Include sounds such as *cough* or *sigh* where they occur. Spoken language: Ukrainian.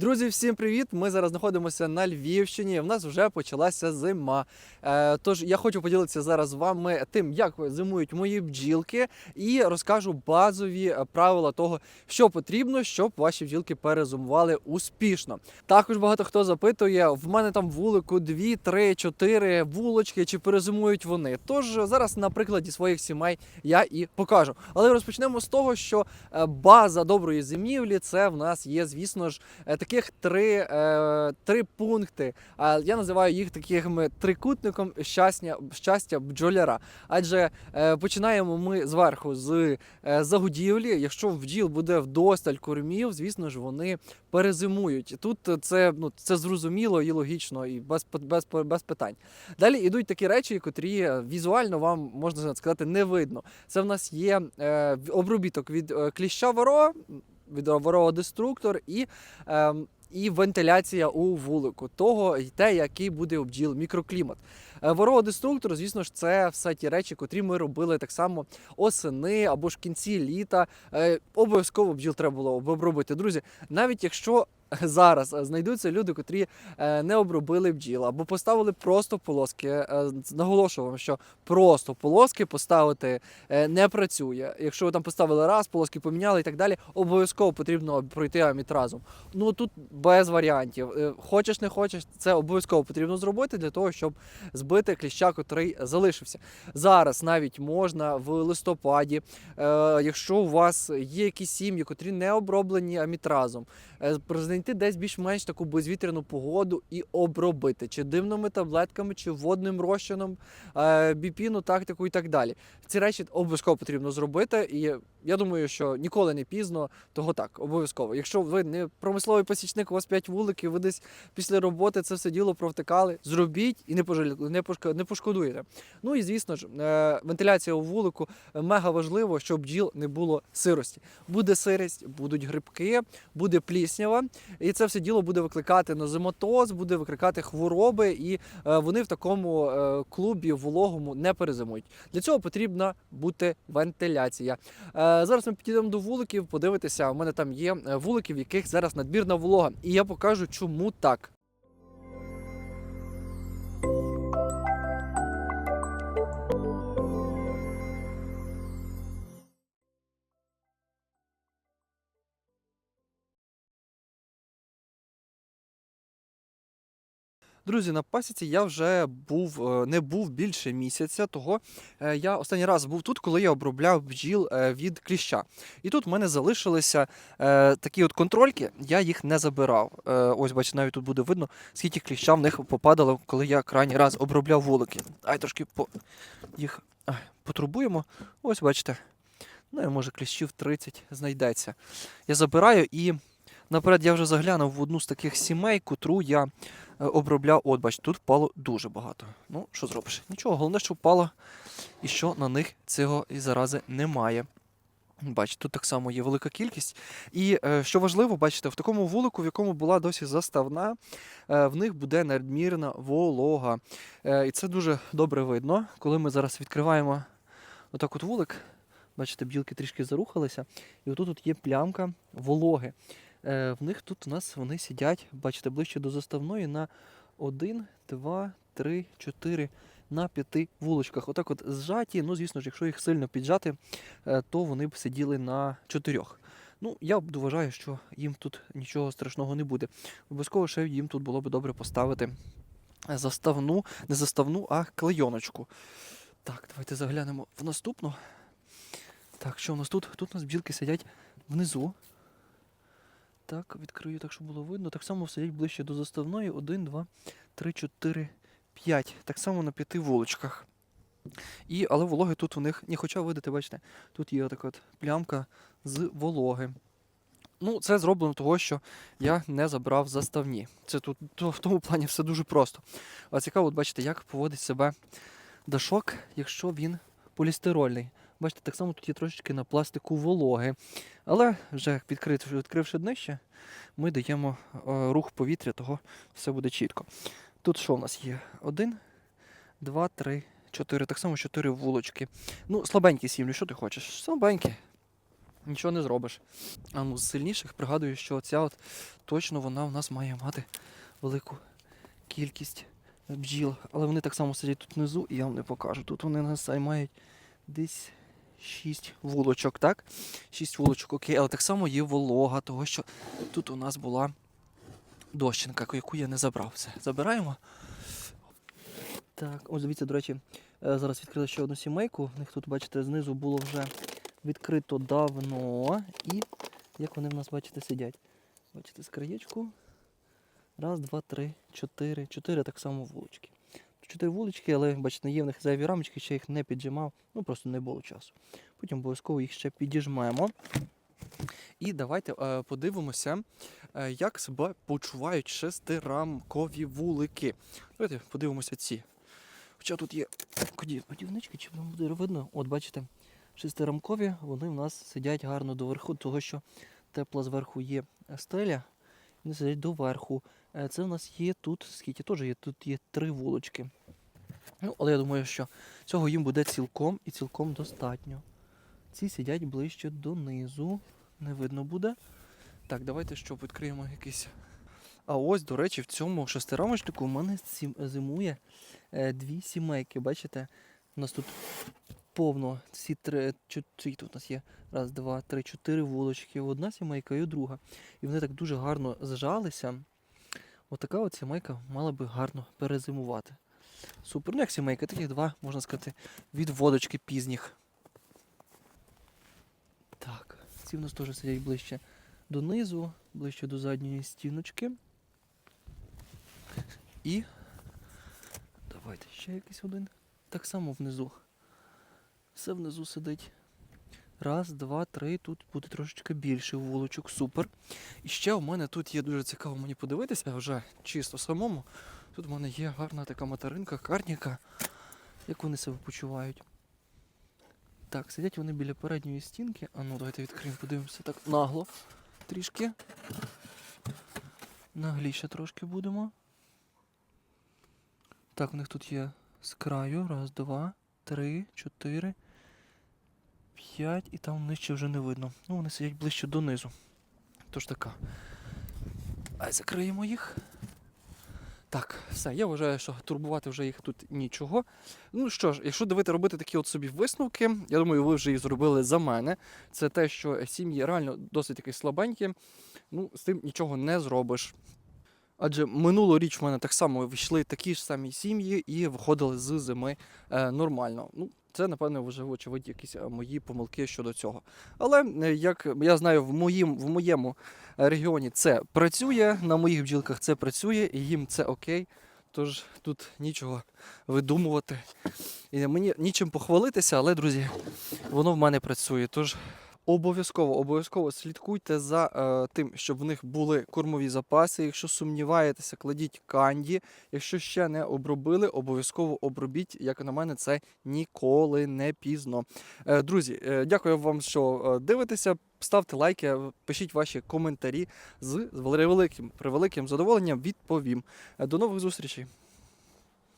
Друзі, всім привіт! Ми зараз знаходимося на Львівщині. В нас вже почалася зима. Е, тож я хочу поділитися зараз з вами тим, як зимують мої бджілки, і розкажу базові е, правила того, що потрібно, щоб ваші бджілки перезимували успішно. Також багато хто запитує: в мене там вулику 2, 3, 4 вулочки, чи перезимують вони. Тож зараз на прикладі своїх сімей я і покажу. Але розпочнемо з того, що е, база доброї зимівлі це в нас є, звісно ж, е, таких три, е, три пункти. А я називаю їх такими трикутником щастя, щастя бджоляра. Адже е, починаємо ми зверху з е, загодівлі. Якщо в бджіл буде вдосталь кормів, звісно ж, вони перезимують. Тут це, ну, це зрозуміло і логічно, і без, без, без питань. Далі йдуть такі речі, котрі візуально вам можна сказати не видно. Це в нас є е, обробіток від е, кліща воро, від ворога деструктор і. Ем, і вентиляція у вулику, того й те, який буде обділ, мікроклімат. Е, Ворогодеструктор, звісно ж, це все ті речі, котрі ми робили так само осени або ж кінці літа. Е, Обов'язково бджіл треба було обробити. Друзі, навіть якщо *laughs* зараз е, знайдуться люди, котрі е, не обробили бджіл або поставили просто полоски. Е, Наголошую вам, що просто полоски поставити не працює. Якщо ви там поставили раз, полоски поміняли і так далі, обов'язково потрібно пройти амітразом. Ну тут без варіантів. Хочеш, не хочеш, це обов'язково потрібно зробити для того, щоб збити кліща, котрий залишився. Зараз навіть можна в листопаді, якщо у вас є якісь сім'ї, котрі не оброблені амітразом, знайти десь більш-менш таку безвітряну погоду і обробити чи димними таблетками, чи водним розчином, е, біпіну, тактику і так далі. Ці речі обов'язково потрібно зробити. І я думаю, що ніколи не пізно, того так, обов'язково. Якщо ви не промисловий посічник, у вас 5 вуликів, ви десь після роботи це все діло провтикали, зробіть і не не, не пошкодуєте. Ну і звісно ж, е, вентиляція у вулику мега важливо, щоб бджіл не було сирості. Буде сирость, будуть грибки, буде пліснява, і це все діло буде викликати нозематоз, буде викликати хвороби, і е, вони в такому е, клубі вологому не перезимують. Для цього потрібна бути вентиляція. Е, Зараз ми підійдемо до вуликів, подивитися. У мене там є вулики, в яких зараз надмірна волога, і я покажу, чому так. Друзі, на пасіці я вже був, е, не був більше місяця, того е, я останній раз був тут, коли я обробляв бджіл е, від кліща. І тут в мене залишилися такі от контрольки, я їх не забирав. Ось, бачите, навіть тут буде видно, скільки кліща в них попадало, коли я крайній раз обробляв вулики. Ай, трошки по... їх потрубуємо. Ось, бачите. Ну, може кліщів 30 знайдеться. Я забираю і наперед я вже заглянув в одну з таких сімей, котру я е, обробляв. От, бачите, тут впало дуже багато. Ну, що зробиш? Нічого, головне, що впало і що на них цього і зарази немає. Бачите, тут так само є велика кількість. І е, що важливо, бачите, в такому вулику, в якому була досі заставна, е, в них буде надмірна волога. І це дуже добре видно, коли ми зараз відкриваємо отак от вулик. Бачите, бджілки трішки зарухалися, і отут от є плямка вологи. Е, в них тут у нас вони сидять, бачите, ближче до заставної на 1, 2, 3, 4, на 5 вуличках. Отак от зжаті. Ну, звісно ж, якщо їх сильно піджати, е, то вони б сиділи на 4. Ну, я б вважаю, що їм тут нічого страшного не буде. Обов'язково ще їм тут було б добре поставити заставну, не заставну, а клейоночку. Так, давайте заглянемо в наступну. Так, що у нас тут? Тут у нас бджілки сидять внизу. Так, відкрию так, щоб було видно. Так само сидять ближче до заставної. 1, 2, 3, 4, 5. Так само на п'яти вуличках. І, але вологи тут у них, ні, хоча видите, бачите, тут є така от плямка з вологи. Ну, це зроблено того, що я не забрав заставні. Це тут то, в тому плані все дуже просто. А цікаво, от бачите, як поводить себе дашок, якщо він полістирольний. Бачите, так само тут є трошечки на пластику вологи. Але вже відкривши, відкривши днище, ми даємо е, рух повітря, того все буде чітко. Тут що в нас є? Один, два, три, чотири. Так само чотири вулочки. Ну, слабенькі сім'ї, що ти хочеш? Слабенькі. нічого не зробиш. А ну, з сильніших пригадую, що ця от точно вона в нас має мати велику кількість бджіл. Але вони так само сидять тут внизу, і я вам не покажу. Тут вони нас займають десь 6 вулочок, так? 6 вулочок, окей, але так само є волога, того що тут у нас була дощинка, яку я не забрав. Все, забираємо. Так, ось дивіться, до речі, е, зараз відкрили ще одну сімейку. В них тут, бачите, знизу було вже відкрито давно. І як вони в нас, бачите, сидять. Бачите, з краєчку. Раз, два, три, чотири. Чотири так само вулички. Чотири вулички, але бачите, є в них зайві рамочки, ще їх не піджимав, ну просто не було часу. Потім обов'язково їх ще підіжмемо. І давайте е, подивимося, е, як себе почувають шестирамкові вулики. Давайте подивимося ці. Хоча тут є коді- чи вам буде видно? От бачите, шестирамкові, вони в нас сидять гарно доверху, того що тепла зверху є стеля, вони сидять доверху. Е, Це у нас є тут, скільки теж є, тут є три вулочки. Ну, але я думаю, що цього їм буде цілком і цілком достатньо. Ці сидять ближче донизу. Не видно буде. Так, давайте що відкриємо якийсь. А ось, до речі, в цьому шестирамочнику у мене зимує е, дві сімейки. Бачите? У нас тут повно. Всі три, чо- тут у нас є. Раз, два, три, чотири вулочки. Одна сімейка і друга. І вони так дуже гарно зжалися. Отака от сімейка мала би гарно перезимувати. Супер. Ну як сімейка, таких два, можна сказати, від водочки пізніх. Так, ці в нас теж сидять ближче донизу, ближче до задньої стіночки. І. Давайте ще якийсь один. Так само внизу. Все внизу сидить. Раз, два, три. Тут буде трошечки більше вулочок. Супер. І ще у мене тут є дуже цікаво мені подивитися вже чисто самому. Тут у мене є гарна така материнка, карніка. Як вони себе почувають. Так, сидять вони біля передньої стінки. А ну давайте відкриємо, подивимося так нагло. Трішки. Нагліше трошки будемо. Так, у них тут є з краю. Раз, два, три, чотири, п'ять. І там нижче вже не видно. Ну, вони сидять ближче донизу. Тож така. А закриємо їх. Так, все, я вважаю, що турбувати вже їх тут нічого. Ну що ж, якщо давайте робити такі от собі висновки, я думаю, ви вже їх зробили за мене. Це те, що сім'ї реально досить таки слабенькі, ну, з тим нічого не зробиш. Адже минулоріч в мене так само вийшли такі ж самі сім'ї і виходили з зими е, нормально. Ну, це, напевно, вже очевидь якісь е, мої помилки щодо цього. Але е, як я знаю, в, моїм, в моєму е, регіоні це працює, на моїх бджілках це працює, і їм це окей. Тож тут нічого видумувати. І мені нічим похвалитися, але, друзі, воно в мене працює. Тож обов'язково, обов'язково слідкуйте за е, тим, щоб в них були кормові запаси. Якщо сумніваєтеся, кладіть канді. Якщо ще не обробили, обов'язково обробіть. Як на мене, це ніколи не пізно. Е, друзі, е, дякую вам, що е, дивитеся. Ставте лайки, пишіть ваші коментарі з великим, превеликим задоволенням відповім. Е, До нових зустрічей!